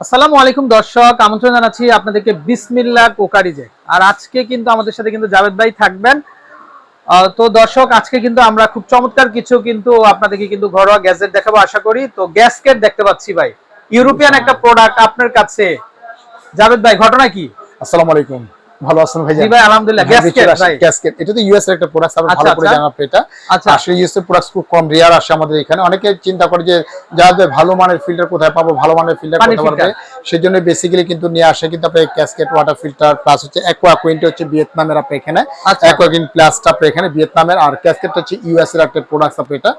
আসসালামু আলাইকুম দর্শক আমন্ত্রণ জানাচ্ছি আপনাদেরকে বিসমিল্লা কোকারিজে আর আজকে কিন্তু আমাদের সাথে কিন্তু জাভেদ ভাই থাকবেন। আহ, তো দর্শক আজকে কিন্তু আমরা খুব চমৎকার কিছু কিন্তু আপনাদেরকে কিন্তু ঘরোয়া গ্যাজেট দেখাবো আশা করি। তো গ্যাসকেট দেখতে পাচ্ছি ভাই। ইউরোপিয়ান একটা প্রোডাক্ট আপনার কাছে। জাভেদ ভাই ঘটনা কি? আসসালামু আলাইকুম। ভালো আছেন ভাই জি ভাই আলহামদুলিল্লাহ। গ্যাসকেট ভাই। গ্যাসকেট এটা তো ইউএস এর একটা প্রোডাক্ট আমরা আচ্ছা, ভালো করে আচ্ছা। জানা এটা। আচ্ছা। আসলে ইউএস এর প্রোডাক্ট খুব কম রেয়ার আসে আমাদের এখানে। অনেকে চিন্তা করে যে যাদের ভালো মানের ফিল্টার কোথায় পাবো ভালো মানের ফিল্টার কোথায় পাবে সেই জন্য বেসিক্যালি কিন্তু নিয়ে আসে কিন্তু আপনি ক্যাসকেট ওয়াটার ফিল্টার প্লাস হচ্ছে অ্যাকোয়া কুইন্ট হচ্ছে ভিয়েতনামের আপনি এখানে। অ্যাকোয়া কুইন্ট প্লাসটা আপনি এখানে ভিয়েতনামের আর ক্যাসকেট হচ্ছে ইউএস এর একটা প্রোডাক্ট আপনি এটা।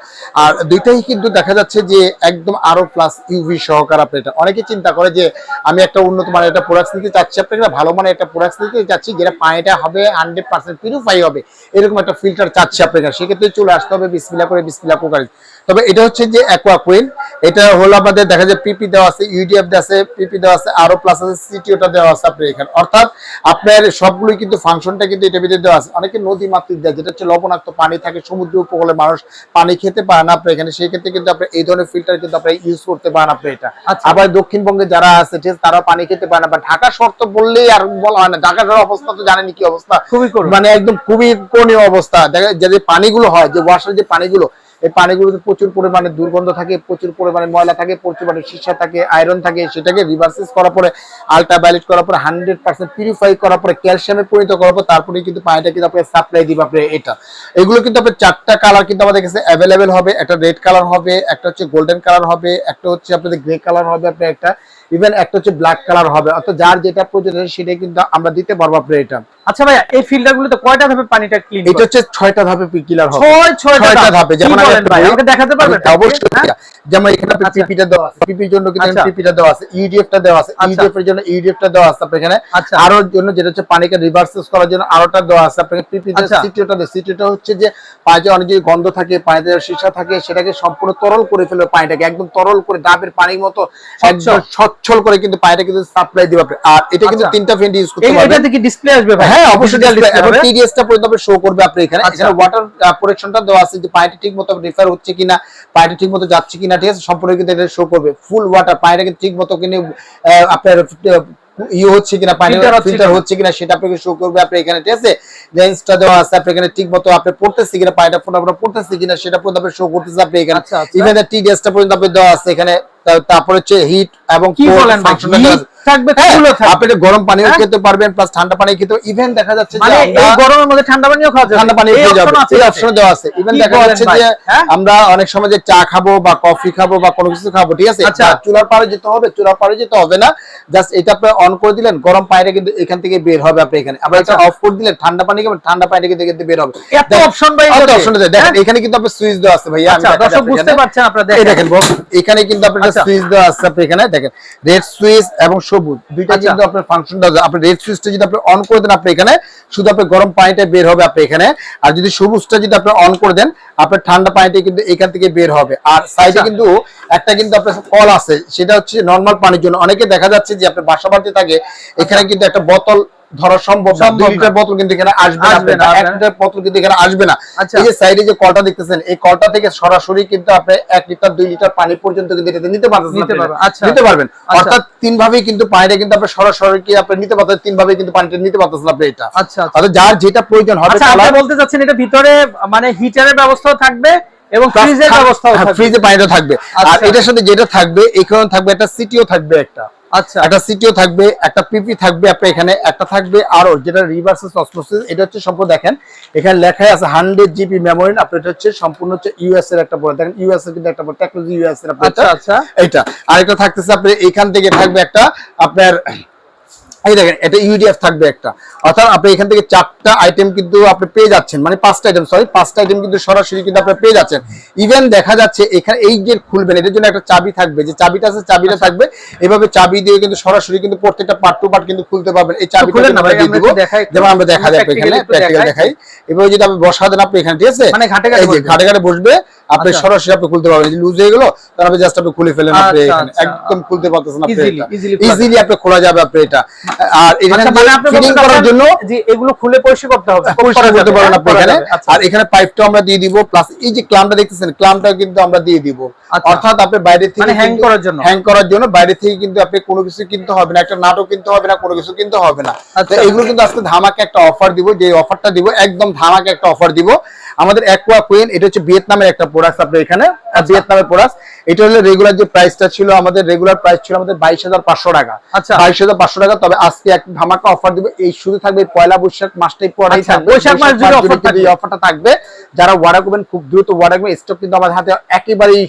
আর দুইটাই কিন্তু দেখা যাচ্ছে যে একদম আরও প্লাস ইউভি সহকার আপনি এটা। অনেকে চিন্তা করে যে আমি একটা উন্নত মানের একটা প্রোডাক্ট নিতে চাচ্ছি আপনি একটা ভালো মানের একটা প্রোডাক্ট নিতে চাচ্ছি যেটা পানিটা হবে হান্ড্রেড পার্সেন্ট পিউরিফাই হবে এরকম একটা ফিল্টার চাচ্ছি আপনার সেক্ষেত্রে চলে আসতে হবে বিসমিলা করে বিসমিলা কোকারি তবে এটা হচ্ছে যে অ্যাকোয়া কুইন এটা হলো আমাদের দেখা যায় পিপি দেওয়া আছে ইউডিএফ দেওয়া আছে পিপি দেওয়া আছে আরও প্লাস আছে সিটিওটা দেওয়া আছে আপনার এখানে। অর্থাৎ আপনার সবগুলোই কিন্তু ফাংশনটা কিন্তু এটা ভিতরে দেওয়া আছে। অনেকে নদী মাতৃক দেয় যেটা হচ্ছে লবণাক্ত পানি থাকে সমুদ্র উপকূলে মানুষ পানি খেতে পারে না আপনার এখানে সেই ক্ষেত্রে কিন্তু আপনি এই ধরনের ফিল্টার কিন্তু আপনি ইউজ করতে পারেন আপনি এটা। আচ্ছা। আবার দক্ষিণবঙ্গে যারা আছে ঠিক তারা পানি খেতে পারে না। বা ঢাকা শর্ত বললেই আর বলা হয় না। ঢাকা শহরের অবস্থা তো জানেনি কি অবস্থা। খুবই মানে একদম খুবই করণীয় অবস্থা। যে পানিগুলো হয় যে ওয়াশার যে পানিগুলো এই পানিগুলোতে প্রচুর পরিমাণে দুর্গন্ধ থাকে, প্রচুর পরিমাণে ময়লা থাকে, প্রচুর পরিমাণে সীসা থাকে, আয়রন থাকে, সেটাকে রিভার্সেস করার পরে আলট্রাভায়োলেট করার পরে হান্ড্রেড পার্সেন্ট পিউরিফাই করার পরে ক্যালসিয়ামে পরিণত করার পর তারপরে কিন্তু পানিটা কিন্তু আপনার সাপ্লাই দিবে আপনার এটা। এগুলো কিন্তু আপনার চারটা কালার কিন্তু আমাদের কাছে অ্যাভেলেবেল হবে। একটা রেড কালার হবে, একটা হচ্ছে গোল্ডেন কালার হবে, একটা হচ্ছে আপনাদের গ্রে কালার হবে, আপনার একটা ইভেন একটা হচ্ছে ব্ল্যাক কালার হবে। অর্থাৎ যার যেটা প্রয়োজন সেটাই কিন্তু আমরা দিতে পারব আপনার এটা। আচ্ছা ভাই এই ফিল্টার গুলোতে কয়টা ধাপে পানিটা ক্লিন এটা হচ্ছে ছয়টা ধাপে কিলার হবে ছয় ছয়টা ছয়টা ধাপে যেমন ভাই আমাকে দেখাতে পারবেন অবশ্যই হ্যাঁ? যেমন এখানে আচ্ছা। পিপিটা দেওয়া আছে পিপির জন্য কিন্তু আচ্ছা। পিপিটা দেওয়া আছে ইউডিএফটা দেওয়া আছে আচ্ছা। ইউডিএফ এর জন্য ইউডিএফটা দেওয়া আছে আপনার এখানে আচ্ছা আরও জন্য যেটা হচ্ছে পানিকে রিভার্সেস করার জন্য আরোটা দেওয়া আছে আপনাকে পিপি আচ্ছা। সিটিওটা দেয় সিটিওটা হচ্ছে যে পানিতে অনেক যদি গন্ধ থাকে পানিতে সীসা থাকে সেটাকে সম্পূর্ণ তরল করে ফেলবে পানিটাকে একদম তরল করে ডাবের পানির মতো একদম সচ্ছল করে কিন্তু পানিটা কিন্তু সাপ্লাই দিবে আর এটা কিন্তু আচ্ছা। তিনটা ফেন্ট ইউজ করতে এই পারবেন এটাতে কি ডিসপ্লে আসবে ভাই হ্যাঁ অবশ্যই Digital display display এবং হবে? পর্যন্ত শো করবে আপনি এখানে। আচ্ছা। এখানে ওয়াটার প্রোটেকশনটা দেওয়া আছে যে পানিটা ঠিকমতো রিফার হচ্ছে কিনা পানিটা ঠিকমতো যাচ্ছে কিনা ঠিক আছে? সম্পূর্ণ কিন্তু এটা শো করবে। ফুল ওয়াটার পানিটা কিন্তু ঠিকমতো কিন্তু আপনার ইয়ে হচ্ছে কিনা পানি ফিল্টার হচ্ছে কিনা। সেটা আপনাকে শো করবে আপনি এখানে ঠিক আছে? লেন্সটা দেওয়া আছে আপনি এখানে পড়তেছে কিনা পানিটা পড়তেছে কিনা সেটা পর্যন্ত আপনি শো করতেছে আপনি এখানে। আচ্ছা, আচ্ছা। ইভেন টিডিএস পর্যন্ত আপনি দেওয়া আছে এখানে। তারপর হচ্ছে হিট এবং কি বলেন থাকবে হ্যাঁ, কুলও থাকবে। আপনি গরম পানিও হ্যাঁ? খেতে পারবেন প্লাস ঠান্ডা পানি খেতে ইভেন দেখা যাচ্ছে যে মানে আমরা- এই গরমের মধ্যে ঠান্ডা পানিও খাওয়া যাবে। ঠান্ডা পানি খেয়ে যাবে। এই অপশন দেওয়া আছে। ইভেন দেখা যাচ্ছে যে হ্যাঁ? আমরা অনেক সময় যে চা খাব বা কফি খাব বা কোনো কিছু খাব ঠিক আছে? আচ্ছা। চুলার পাড়ে যেতে হবে চুলার পাড়ে যেতে হবে না। জাস্ট এটা আপনি অন করে দিলেন গরম পানিটা কিন্তু এখান থেকে বের হবে আপনি এখানে। আবার এটা আচ্ছা। অফ করে দিলেন ঠান্ডা পানি খাবেন ঠান্ডা পানিটা কিন্তু এখান থেকে বের হবে। এত অপশন ভাই অত এটাতে? দেখেন হ্যাঁ? এখানে কিন্তু আপনার সুইচ দেওয়া আছে ভাইয়া আমি আচ্ছা দর্শক বুঝতে পারছেন আপনারা দেখেন। এখানে কিন্তু আপনার আচ্ছা। সুইচ দেওয়া আছে আপনি এখানে। দেখেন রেড সুইচ এবং সবুজ দুইটা আচ্ছা। কিন্তু আপনার ফাংশন দেওয়া আপনি রেড সুইচটা যদি আপনি অন করে দেন আপনি এখানে শুধু আপনি গরম পানিটা বের হবে আপনি এখানে আর যদি সবুজটা যদি আপনি অন করে দেন আপনার ঠান্ডা পানিটা কিন্তু এখান থেকে বের হবে আর সাইডে আচ্ছা। কিন্তু একটা কিন্তু আপনার কল আছে সেটা হচ্ছে নর্মাল পানির জন্য অনেকে দেখা যাচ্ছে যে আপনার বাসা বাড়িতে থাকে এখানে কিন্তু একটা বোতল ধরা সম্ভব না। দুই লিটার বোতল কিন্তু এখানে আসবে না আসবে এক লিটার বোতল কিন্তু এখানে আসবে না। আচ্ছা। এই যে সাইডে যে কলটা দেখতেছেন এই কলটা থেকে সরাসরি কিন্তু আপনি এক লিটার দুই লিটার পানি পর্যন্ত কিন্তু এটাতে নিতে পারবেন নিতে পারবেন, আচ্ছা। নিতে পারবেন। আচ্ছা। অর্থাৎ তিন ভাবেই কিন্তু পানিটা কিন্তু আপনি সরাসরি কি আপনি নিতে পারতেন তিন ভাবে কিন্তু পানিটা নিতে পারতেছেন আপনি এটা। আচ্ছা তাহলে যার যেটা প্রয়োজন হবে আচ্ছা আপনি বলতে চাচ্ছেন এটা ভিতরে মানে হিটারের ব্যবস্থাও থাকবে এবং ফ্রিজের ব্যবস্থাও থাকবে। ফ্রিজে পানিটা থাকবে। আর আচ্ছা। এটার সাথে যেটা থাকবে এখানে থাকবে একটা সিটিও থাকবে একটা। আচ্ছা। একটা সিটিও থাকবে একটা পিপি থাকবে আপনার এখানে একটা থাকবে আরও যেটা রিভার্সেস অসমোসিস এটা হচ্ছে সম্পূর্ণ দেখেন এখানে লেখাই আছে হান্ড্রেড জিবি মেমোরি আপনার এটা হচ্ছে সম্পূর্ণ হচ্ছে ইউএস এর একটা বড় দেখেন ইউএস এর কিন্তু একটা বড় টেকনোলজি ইউএস এর আচ্ছা আচ্ছা। এটা আরেকটা থাকতেছে আপনার এখান থেকে থাকবে একটা আপনার এই দেখেন এটা ইউডিএফ থাকবে একটা অর্থাৎ আপনি এখান থেকে চারটা আইটেম কিন্তু আপনি পেয়ে যাচ্ছেন মানে পাঁচটা আইটেম সরি পাঁচটা আইটেম কিন্তু সরাসরি কিন্তু আপনি পেয়ে যাচ্ছেন ইভেন দেখা যাচ্ছে এখানে এই যে খুলবেন এটার জন্য একটা চাবি থাকবে যে চাবিটা আছে চাবিটা। থাকবে এভাবে চাবি দিয়ে কিন্তু সরাসরি কিন্তু প্রত্যেকটা পার্ট টু পার্ট কিন্তু খুলতে পারবেন এই কিন্তু না আমরা দিয়ে দিব। যেমন আমরা দেখা যাবে এখানে প্র্যাকটিক্যাল দেখাই। এভাবে যদি আপনি বসা দেন আপনি এখানে ঠিক আছে মানে ঘাটে ঘাটে বসবে। আপনি আচ্ছা। সরাসরি আপনি খুলতে পারবেন লুজ হয়ে গেল তাহলে আপনি জাস্ট আপনি খুলে ফেলেন আপনি আচ্ছা, এখানে আচ্ছা। একদম খুলতে পারতেছেন আপনি ইজিলি আপনি খোলা যাবে আপনি এটা আর এখানে আচ্ছা, মানে ফিটিং করার জন্য যে এগুলো খুলে পরিষ্কার করতে হবে পরিষ্কার করতে পারেন হ্যাঁ, আপনি এখানে। আর এখানে পাইপটা আমরা দিয়ে দিব প্লাস এই যে ক্লামটা দেখতেছেন ক্লামটা কিন্তু আমরা দিয়ে দিব। অর্থাৎ আপনি বাইরে থেকে মানে hang করার জন্য? হ্যাং করার জন্য বাইরে থেকে কিন্তু আপনি কোনো কিছু কিনতে হবে না একটা নাটক কিনতে হবে না কোনো কিছু কিনতে হবে না তো। এগুলো কিন্তু আজকে ধামাকে একটা অফার দিব যে অফারটা দিব একদম ধামাকে একটা অফার দিব আমাদের অ্যাকোয়া কুইন এটা হচ্ছে ভিয়েতনামের একটা প্রোডাক্ট আপনি এখানে। আচ্ছা। ভিয়েতনামের প্রোডাক্ট এটা হলো রেগুলার যে প্রাইসটা ছিল আমাদের রেগুলার প্রাইস ছিল আমাদের বাইশ হাজার পাঁচশো টাকা। আচ্ছা। বাইশ হাজার পাঁচশো টাকা তবে আজকে এক ধামাকা অফার দিব। এই শুধু থাকবে পয়লা বৈশাক মাসটাই পরেই আচ্ছা, থাকবে। বৈশাখ মাস জুড়ে offer কিন্তু এই অফারটা থাকবে। যারা ওয়ার্ডার করবেন খুব দ্রুত ওয়ার্ডার করবেন। স্টক কিন্তু আমাদের হাতে একেবারেই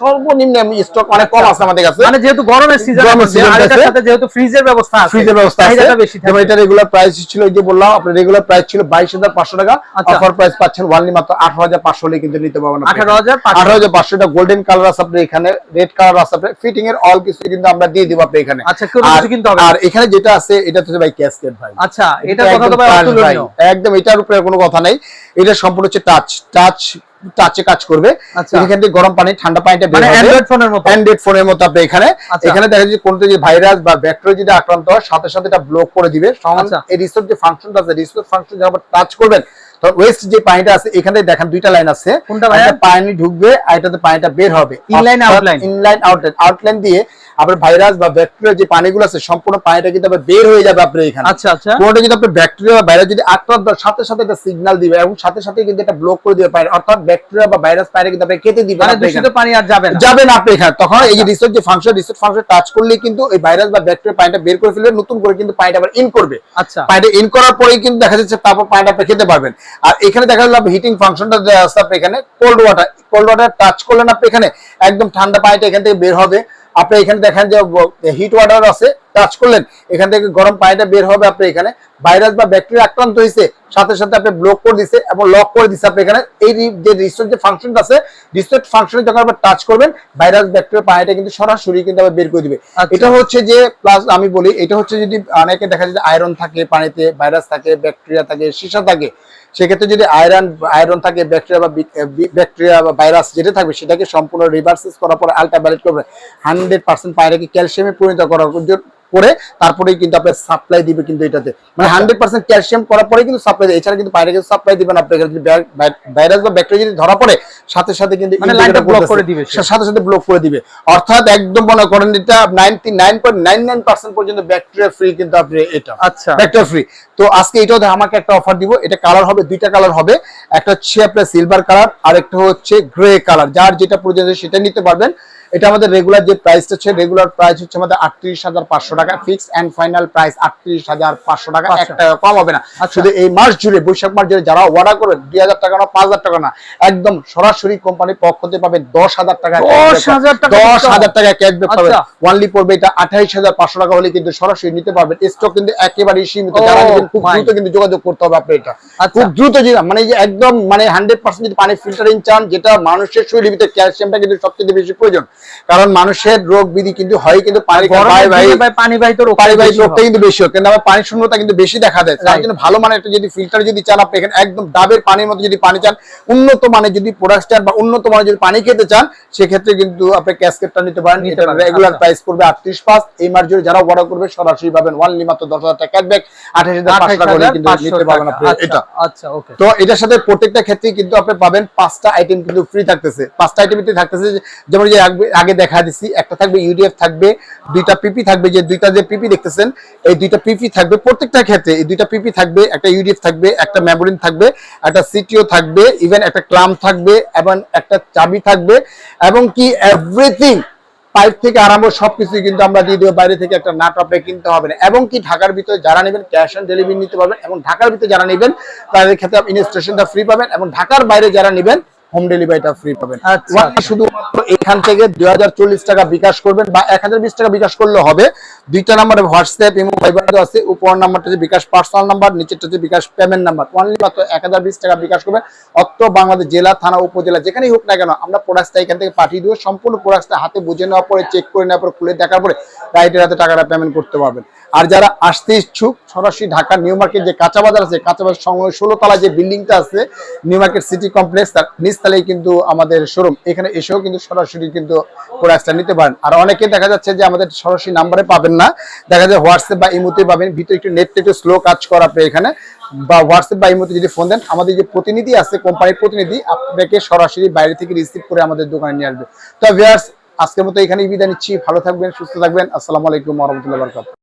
সর্বনিম্ন স্টক অনেক কম আছে আমাদের কাছে। মানে যেহেতু গরমের সিজন season আর এটার সাথে যেহেতু ফ্রিজের ব্যবস্থা আছে ফ্রিজের ব্যবস্থা আছে। চাহিদাটা বেশি যেমন থাকে। এটা রেগুলার প্রাইস ছিল ওই যে বললাম আপনার রেগুলার প্রাইস ছিল বাইশ হাজার পাঁচশো টাকা। আচ্ছা। অফার প্রাইস পাচ্ছেন ওয়ানলি মাত্র আঠারো হাজার পাঁচশো হলে কিন্তু নিতে পারবেন আপনি। 18,500 আঠারো হাজার পাঁচশো এটা গোল্ডেন কালার আছে আপনি এখানে রেড কালার আছে আপনি ফিটিং এর অল কিছু কিন্তু আমরা দিয়ে দিব আপনি এখানে। আচ্ছা, কোনো আর- কিছু কিনতে হবে না। আর এখানে যেটা আছে এটা হচ্ছে ভাই ক্যাসকেট ভাই। আচ্ছা এটা এটা কথা তো একদম ভাই এটার উপরে কোনো কথা নাই। এটা সম্পূর্ণ হচ্ছে টাচ টাচ টাচে কাজ করবে। আচ্ছা। এখান থেকে গরম পানি ঠান্ডা পানিটা বের মানে হবে। অ্যান্ড্রয়েড ফোনের মতো। অ্যান্ড্রয়েড ফোনের মতো আপনি এখানে। আচ্ছা। এখানে দেখা যাচ্ছে কোনো যদি ভাইরাস বা ব্যাকটেরিয়া যদি আক্রান্ত হয় সাথে সাথে এটা ব্লক করে দিবে। আচ্ছা। এই রিসোর্ট যে ফাংশনটা আছে রিসোর্ট ফাংশন যখন টাচ করবেন ওয়েস্ট যে পানিটা আছে এখানে দেখেন দুইটা লাইন আছে। কোনটা? পানি ঢুকবে আর এটাতে পানিটা বের হবে। Inline outline inline outline outline দিয়ে আপনার ভাইরাস বা ব্যাকটেরিয়া যে পানিগুলো আছে সম্পূর্ণ পানিটা কিন্তু আবার বের হয়ে যাবে আপনার এখানে। আচ্ছা আচ্ছা। কোনটা যদি আপনার ব্যাকটেরিয়া বা ভাইরাস যদি আক্রান্ত সাথে সাথে একটা সিগন্যাল দিবে এবং সাথে সাথে কিন্তু এটা ব্লক করে দিবে পানি। অর্থাৎ ব্যাকটেরিয়া বা ভাইরাস পানি কিন্তু আপনি কেটে দিবে মানে দূষিত পানি আর যাবে না। যাবে না আপনি এখানে। তখন এই যে রিসোর্ট যে ফাংশন রিসোর্ট ফাংশন টাচ করলে কিন্তু এই ভাইরাস বা ব্যাকটেরিয়া পানিটা বের করে ফেলবে নতুন করে কিন্তু পানিটা আবার ইন করবে। আচ্ছা। পানিটা ইন করার পরেই কিন্তু দেখা যাচ্ছে তারপর পানিটা আপনি খেতে পারবেন। আর এখানে দেখা গেল হিটিং ফাংশনটা দেওয়া আছে আপনি এখানে। Cold water cold water touch করলেন আপনি এখানে একদম ঠান্ডা পানিটা এখান থেকে বের হবে। আপনি এখানে দেখেন যে হিট ওয়াটার আছে টাচ করলেন, এখান থেকে গরম পানিটা বের হবে আপনি এখানে। ভাইরাস বা ব্যাকটেরিয়া আক্রান্ত হয়েছে সাথে সাথে আপনি ব্লক করে দিছে এবং লক করে দিছে আপনি এখানে। এই যে রিসোর্ট যে ফাংশনটা আছে রিসোর্ট ফাংশনে যখন আপনি টাচ করবেন ভাইরাস ব্যাকটেরিয়া পানিটা কিন্তু সরাসরি কিন্তু আবার বের করে দিবে। আচ্ছা। এটা হচ্ছে যে প্লাস আমি বলি এটা হচ্ছে যদি অনেকে দেখা যায় আয়রন থাকে পানিতে ভাইরাস থাকে ব্যাকটেরিয়া থাকে সীসা থাকে সেক্ষেত্রে যদি আয়রন আয়রন থাকে ব্যাকটেরিয়া বা ব্যাকটেরিয়া বা ভাইরাস যেটা থাকবে সেটাকে সম্পূর্ণ রিভার্সেস করার পরে আলট্রাভায়োলেট করবে। হান্ড্রেড পার্সেন্ট পায়রাকে ক্যালসিয়ামে পরিণত করার জন্য- করে তারপরেই কিন্তু আপনার সাপ্লাই দিবে কিন্তু এটাতে। মানে হান্ড্রেড পার্সেন্ট ক্যালসিয়াম করার পরে কিন্তু সাপ্লাই দেবে। এছাড়া কিন্তু পায়রাকে সাপ্লাই দিবেন আপনার যদি ভাইরাস বা ব্যাকটেরিয়া যদি ধরা পড়ে সাথে সাথে কিন্তু মানে। করে দিবে সাথে সাথে ব্লক করে দিবে। অর্থাৎ একদম মনে করেন এটা ninety nine point nine nine percent পর্যন্ত ব্যাকটেরিয়া ফ্রি কিন্তু আপনি এটা। আচ্ছা। ব্যাকটেরিয়া ফ্রি তো আজকে এটাও আমাকে একটা অফার দিব। এটা কালার হবে দুইটা কালার হবে। একটা হচ্ছে আপনার সিলভার কালার আর একটা হচ্ছে গ্রে কালার যার যেটা প্রয়োজন সেটা নিতে পারবেন। এটা আমাদের রেগুলার যে প্রাইসটা হচ্ছে রেগুলার প্রাইস হচ্ছে আমাদের আটত্রিশ হাজার পাঁচশো টাকা। ফিক্স এন্ড ফাইনাল প্রাইস আটত্রিশ হাজার পাঁচশো টাকা। এক আচ্ছা। টাকা কম হবে না। আচ্ছা। শুধু এই মাস জুড়ে বৈশাখ মাস জুড়ে যারা অর্ডার করবেন দুই হাজার টাকা না পাঁচ হাজার টাকা না একদম সরাসরি কোম্পানির পক্ষ থেকে পাবেন দশ হাজার টাকা দশ হাজার টাকা ক্যাশব্যাক পাবেন। আচ্ছা। ওয়ানলি পড়বে এটা আঠাইশ হাজার পাঁচশো টাকা হলে কিন্তু সরাসরি নিতে পারবেন। স্টক কিন্তু একেবারেই সীমিত। যারা খুব দ্রুত কিন্তু যোগাযোগ করতে হবে আপনি এটা। আচ্ছা। খুব দ্রুত যদি মানে একদম মানে হান্ড্রেড পার্সেন্ট যদি পানি ফিল্টারিং চান যেটা মানুষের শরীরের ভিতরে ক্যালসিয়ামটা কিন্তু সবচেয়ে বেশি প্রয়োজন। কারণ মানুষের রোগ বিধি কিন্তু হয় কিন্তু পানি রোগটা কিন্তু বেশি হয়। কিন্তু পানির শূন্যতা কিন্তু বেশি দেখা দেয়। তার জন্য ভালো মানের একটা যদি ফিল্টার যদি চান আপনি এখানে একদম ডাবের পানির মতো যদি পানি চান উন্নত মানের যদি প্রোডাক্ট চান বা উন্নত মানের যদি পানি খেতে চান সেক্ষেত্রে কিন্তু আপনি ক্যাসকেটটা নিতে পারেন। এটা রেগুলার আচ্ছা। প্রাইস পড়বে আটত্রিশ পাঁচ। এই মাস জুড়ে যারা অর্ডার করবে সরাসরি পাবেন। ওয়ানলি মাত্র দশ হাজার টাকা ক্যাশব্যাক আঠাশ হাজার পাঁচশো টাকা কিন্তু নিতে পারবেন আপনি। আচ্ছা, এটা। আচ্ছা ওকে তো এটার সাথে প্রত্যেকটা ক্ষেত্রে কিন্তু আপনি পাবেন পাঁচটা আইটেম কিন্তু ফ্রি থাকতেছে। পাঁচটা আইটেম থাকতেছে যেমন যে আগে- দেখা দিচ্ছি একটা থাকবে ইউডিএফ থাকবে, দুইটা পিপি থাকবে, যে দুইটা যে পিপি দেখতেছেন, এই দুইটা পিপি থাকবে প্রত্যেকটা ক্ষেত্রে, এই দুইটা পিপি থাকবে, একটা ইউডিএফ থাকবে, একটা ম্যাবোলিন থাকবে, একটা সিটিও থাকবে ইভেন একটা ক্লাম থাকবে, এবং একটা চাবি থাকবে, এবং কি এভরিথিং পাইপ থেকে আরম্ভ সবকিছু কিন্তু আমরা দিয়ে দেবো, বাইরে থেকে একটা নাট আপনি কিনতে হবে না। এবং কি ঢাকার ভিতরে যারা নেবেন ক্যাশ অন ডেলিভারি নিতে পারবেন, এবং ঢাকার ভিতরে যারা নেবেন, তাদের ক্ষেত্রে ইনস্টেশনটা ফ্রি পাবেন, এবং ঢাকার বাইরে যারা নেবেন হোম ডেলিভারিটা ফ্রি পাবেন। আচ্ছা। শুধুমাত্র এখান থেকে দুই হাজার চল্লিশ টাকা বিকাশ করবেন বা এক হাজার বিশ টাকা বিকাশ করলে হবে। দুইটা নাম্বারে হোয়াটসঅ্যাপ ইমো ভাইবার আছে উপর নাম্বারটা যে বিকাশ পার্সোনাল নাম্বার নিচেরটা হচ্ছে বিকাশ পেমেন্ট নাম্বার অনলি মাত্র এক হাজার বিশ টাকা বিকাশ করবেন। অত্র বাংলাদেশ জেলা থানা উপজেলা যেখানেই হোক না কেন আমরা প্রোডাক্টটা এখান থেকে পাঠিয়ে দেবো সম্পূর্ণ প্রোডাক্টটা হাতে বুঝে নেওয়ার পরে চেক করে নেওয়ার পরে খুলে দেখার পরে রাইটের হাতে টাকাটা পেমেন্ট করতে পারবেন। আর যারা আসতে ইচ্ছুক সরাসরি ঢাকা নিউ মার্কেট যে কাঁচা বাজার আছে কাঁচা বাজার সংলগ্ন ষোলো তলা যে বিল্ডিংটা আছে নিউ মার্কেট সিটি কমপ্লেক্স তার নিচ নিচতলায় কিন্তু আমাদের শোরুম এখানে এসেও কিন্তু সরাসরি কিন্তু প্রোডাক্টটা নিতে পারেন। আর অনেকে দেখা যাচ্ছে যে আমাদের সরাসরি নাম্বারে পাবেন না। দেখা যায় হোয়াটসঅ্যাপ বা ইমোতে পাবেন। ভিতরে একটু নেট একটু স্লো কাজ করা আপনি এখানে। বা হোয়াটসঅ্যাপ বা ইমোতে যদি ফোন দেন, আমাদের যে প্রতিনিধি আছে কোম্পানির প্রতিনিধি, আপনাকে সরাসরি বাইরে থেকে রিসিভ করে আমাদের দোকানে নিয়ে আসবে। তো ভিউয়ার্স আজকের মতো এখানেই বিদায় নিচ্ছি। ভালো থাকবেন, সুস্থ থাকবেন। আসসালামু আলাইকুম রাহমাতুল্লাহি ওয়া বারাকাতুহু।